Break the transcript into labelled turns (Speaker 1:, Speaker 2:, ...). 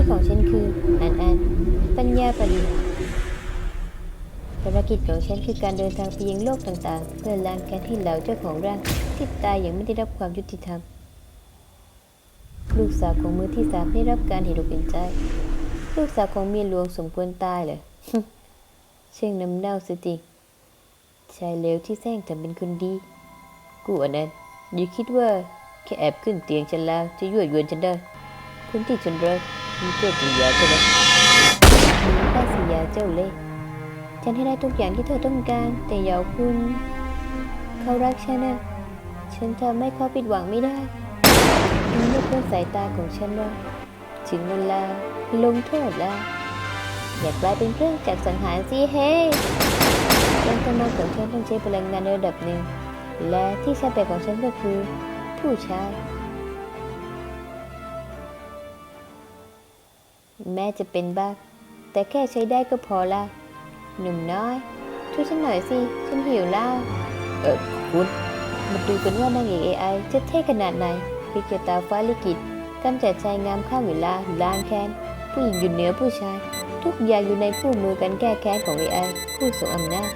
Speaker 1: ที่ของฉันคืออ่านอ่านปัญญาประดิษฐ์ภารกิจของฉันคือการเดินทางไปยังโลกต่างๆ เพื่อล้างแค้นให้เหล่าเจ้าของร่างที่ตายอย่างไม่ได้รับความยุติธรรม ลูกสาวของมือที่สามได้รับการเห็นอกเห็นใจ ลูกสาวของเมียหลวงสมควรตายเหรอเช่างน้ำเน่าสติชายเลวที่แซงทำเป็นคนดี กูอันนั้นอย่าคิดว่าแค่แอบขึ้นเตียงฉันแล้วจะยั่วยวนฉันได้คนที่ฉันรัก มีเจตนาใช่ไหมมีป้าสียาเจ้าเล่ฉันให้ได้ทุกอย่างที่เธอต้องการ แต่อย่าคุณ เขารักฉันนะฉันทำให้เขาผิดหวังไม่ได้มันไม่พ้นสายตาของฉันว่าถึงเวลาลงโทษแล้ว อยากกลายเป็นเครื่องจักรสังหารสิเฮ้การทำงานของฉันต้องใช้พลังงานระดับหนึ่ง และที่ชาแบบของฉันก็คือ ผู้ชาย แม้จะเป็นบ้า แต่แค่ใช้ได้ก็พอละ หนุ่มน้อย ช่วยฉันหน่อยสิ ฉันหิวแล้ว เออคุณมาดูกันว่านางเอก AI จะเท่ขนาดไหนพิจตาฟ้าลิกิตกำจัดชายงามข้ามเวลาล้างแค้น ผู้หญิงอยู่เหนือผู้ชาย ทุกอย่างอยู่ในคู่มือกันแก้แค้นของ AI ผู้ทรงอำนาจ